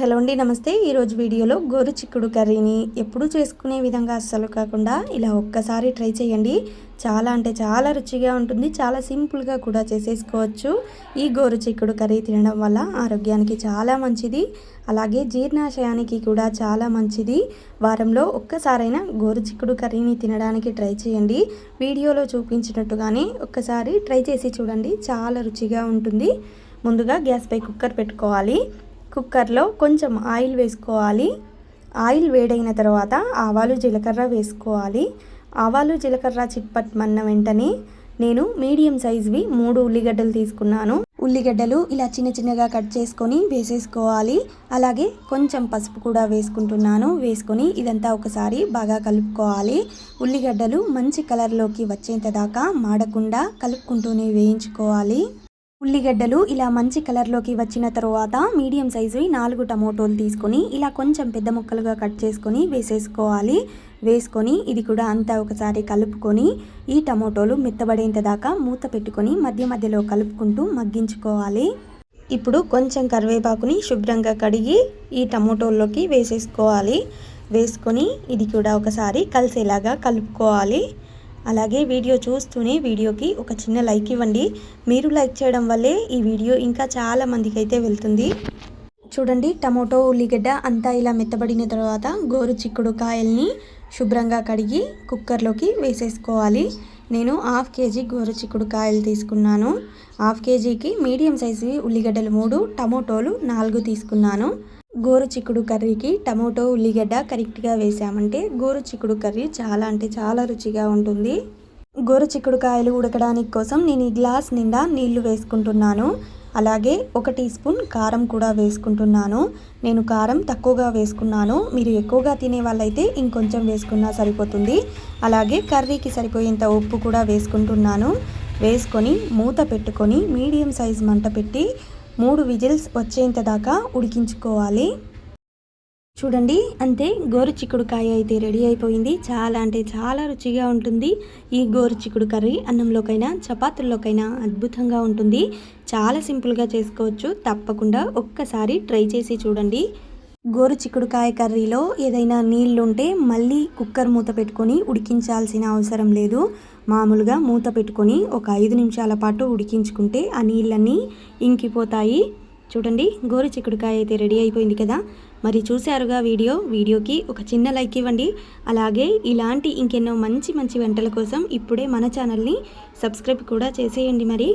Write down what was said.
Hello అండి నమస్తే. ఈరోజు వీడియోలో గోరు చిక్కుడు కర్రీని ఎప్పుడు చేసుకునే విధంగా అస్సలు కాకుండా ఇలా ఒక్కసారి ట్రై చేయండి. చాలా అంటే చాలా రుచిగా ఉంటుంది. చాలా సింపుల్గా కూడా చేసేసుకోవచ్చు. ఈ గోరు చిక్కుడు కర్రీ తినడం వల్ల ఆరోగ్యానికి చాలా మంచిది. అలాగే జీర్ణాశయానికి కూడా చాలా మంచిది. వారంలో ఒక్కసారైనా గోరు చిక్కుడు కర్రీని తినడానికి ట్రై చేయండి. వీడియోలో చూపించినట్టుగానే ఒక్కసారి ట్రై చేసి చూడండి. చాలా రుచిగా ఉంటుంది. ముందుగా గ్యాస్పై కుక్కర్ పెట్టుకోవాలి. కుక్కర్లో కొంచెం ఆయిల్ వేసుకోవాలి. ఆయిల్ వేడైన తర్వాత ఆవాలు జీలకర్ర వేసుకోవాలి. ఆవాలు జీలకర్ర చిట్పట్మన్న వెంటనే నేను మీడియం సైజ్వి మూడు ఉల్లిగడ్డలు తీసుకున్నాను. ఉల్లిగడ్డలు ఇలా చిన్న చిన్నగా కట్ చేసుకొని వేసేసుకోవాలి. అలాగే కొంచెం పసుపు కూడా వేసుకుంటున్నాను. వేసుకొని ఇదంతా ఒకసారి బాగా కలుపుకోవాలి. ఉల్లిగడ్డలు మంచి కలర్లోకి వచ్చేంత దాకా మాడకుండా కలుపుకుంటూనే వేయించుకోవాలి. ఉల్లిగడ్డలు ఇలా మంచి కలర్లోకి వచ్చిన తర్వాత మీడియం సైజువి నాలుగు టమోటోలు తీసుకొని ఇలా కొంచెం పెద్ద ముక్కలుగా కట్ చేసుకొని వేసేసుకోవాలి. వేసుకొని ఇది కూడా అంతా ఒకసారి కలుపుకొని ఈ టమోటోలు మెత్తబడేంత దాకా మూత పెట్టుకొని మధ్య మధ్యలో కలుపుకుంటూ మగ్గించుకోవాలి. ఇప్పుడు కొంచెం కరివేపాకుని శుభ్రంగా కడిగి ఈ టమోటోల్లోకి వేసేసుకోవాలి. వేసుకొని ఇది కూడా ఒకసారి కలిసేలాగా కలుపుకోవాలి. అలాగే వీడియో చూస్తూనే వీడియోకి ఒక చిన్న లైక్ ఇవ్వండి. మీరు లైక్ చేయడం వల్లే ఈ వీడియో ఇంకా చాలా మందికి అయితే వెళ్తుంది. చూడండి టమోటో ఉల్లిగడ్డ అంతా ఇలా మెత్తబడిన తర్వాత గోరు చిక్కుడు కాయల్ని శుభ్రంగా కడిగి కుక్కర్లోకి వేసేసుకోవాలి. నేను హాఫ్ కేజీ గోరు చిక్కుడు కాయలు తీసుకున్నాను. హాఫ్ కేజీకి మీడియం సైజు ఉల్లిగడ్డలు మూడు టమోటోలు నాలుగు తీసుకున్నాను. గోరు చిక్కుడు కర్రీకి టమోటో ఉల్లిగడ్డ కరెక్ట్గా వేసామంటే గోరు చిక్కుడు కర్రీ చాలా అంటే చాలా రుచిగా ఉంటుంది. గోరు చిక్కుడు కాయలు ఉడకడానికి కోసం నేను ఈ గ్లాస్ నిండా నీళ్ళు వేసుకుంటున్నాను. అలాగే ఒక టీ స్పూన్ కారం కూడా వేసుకుంటున్నాను. నేను కారం తక్కువగా వేసుకున్నాను. మీరు ఎక్కువగా తినే వాళ్ళైతే ఇంకొంచెం వేసుకున్నా సరిపోతుంది. అలాగే కర్రీకి సరిపోయేంత ఉప్పు కూడా వేసుకుంటున్నాను. వేసుకొని మూత పెట్టుకొని మీడియం సైజ్ మంట పెట్టి మూడు విజిల్స్ వచ్చేంత దాకా ఉడికించుకోవాలి. చూడండి అంతే గోరు చిక్కుడుకాయ అయితే రెడీ అయిపోయింది. చాలా అంటే చాలా రుచిగా ఉంటుంది ఈ గోరు చిక్కుడు కర్రీ. అన్నంలోకైనా చపాతీల్లోకైనా అద్భుతంగా ఉంటుంది. చాలా సింపుల్గా చేసుకోవచ్చు. తప్పకుండా ఒక్కసారి ట్రై చేసి చూడండి. గోరు చిక్కుడుకాయ కర్రీలో ఏదైనా నీళ్ళు ఉంటే మళ్ళీ కుక్కర్ మూత పెట్టుకొని ఉడికించాల్సిన అవసరం లేదు. మామూలుగా మూత పెట్టుకొని ఒక ఐదు నిమిషాల పాటు ఉడికించుకుంటే ఆ నీళ్ళన్నీ ఇంకిపోతాయి. చూడండి గోరు చిక్కుడుకాయ అయితే రెడీ అయిపోయింది కదా. మరి చూశారుగా వీడియో? వీడియోకి ఒక చిన్న లైక్ ఇవ్వండి. అలాగే ఇలాంటి ఇంకెన్నో మంచి మంచి వంటల కోసం ఇప్పుడే మన ఛానల్ని సబ్స్క్రైబ్ కూడా చేసేయండి మరి.